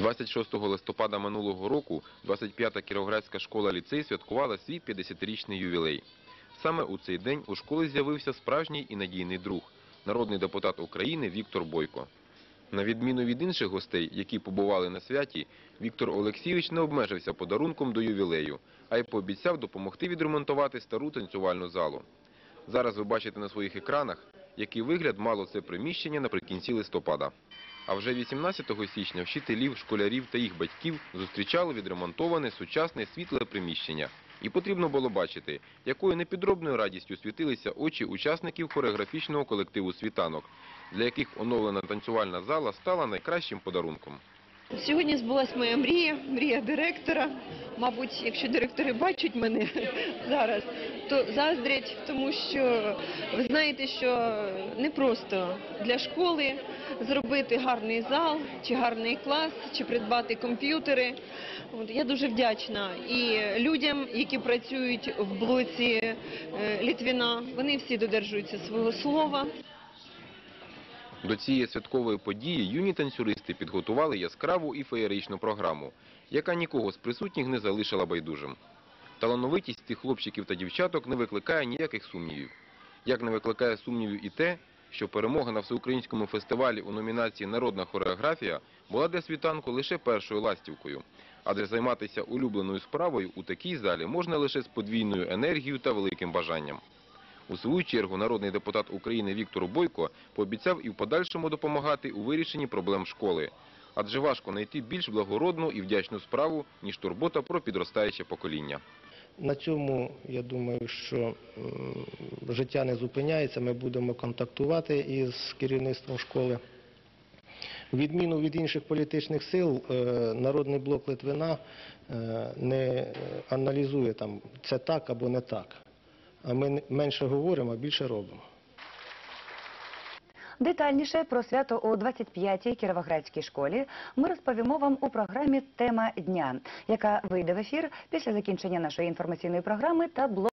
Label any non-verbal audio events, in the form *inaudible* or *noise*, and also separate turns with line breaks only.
26 листопада минулого року 25-та Кіровоградська школа-ліцей святкувала свій 50-річний ювілей. Саме у цей день у школи з'явився справжній і надійний друг – народний депутат України Віктор Бойко. На відміну від інших гостей, які побували на святі, Віктор Олексійович не обмежився подарунком до ювілею, а й пообіцяв допомогти відремонтувати стару танцювальну залу. Зараз ви бачите на своїх екранах, який вигляд мало це приміщення наприкінці листопада. А вже 18 січня вчителів, школярів та їх батьків зустрічало відремонтоване сучасне світле приміщення. І потрібно було бачити, якою непідробною радістю світилися очі учасників хореографічного колективу «Світанок», для яких оновлена танцювальна зала стала найкращим подарунком.
Сьогодні збулась моя мрія, мрія директора. Мабуть, якщо директори бачать мене *laughs* зараз, то заздрять, тому що ви знаєте, що не просто для школи зробити гарний зал, чи гарний клас, чи придбати комп'ютери. От, я дуже вдячна і людям, які працюють в блоці е, Літвіна. Вони всі додержуються свого слова.
До цієї святкової події юні танцюристи підготували яскраву і феєричну програму, яка нікого з присутніх не залишила байдужим. Талановитість цих хлопчиків та дівчаток не викликає ніяких сумнівів. Як не викликає сумнівів і те, що перемога на всеукраїнському фестивалі у номінації Народна хореографія була для світанку лише першою ластівкою. Адже займатися улюбленою справою у такій залі можна лише з подвійною енергією та великим бажанням. У свою чергу народний депутат України Віктор Бойко пообіцяв і в подальшому допомагати у вирішенні проблем школи. Адже важко знайти більш благородну і вдячну справу, ніж турбота про підростаюче покоління.
На цьому я думаю, що життя не зупиняється. Ми будемо контактувати із керівництвом школи. Відміну від інших політичних сил, е, Народний блок Литвина е, не аналізує це так або не так. А ми менше говоримо, а більше робимо.
Детальніше про свято у 25-й Кіровоградській школі ми розповімо вам у програмі Тема дня, яка вийде в ефір після закінчення нашої інформаційної програми та блок.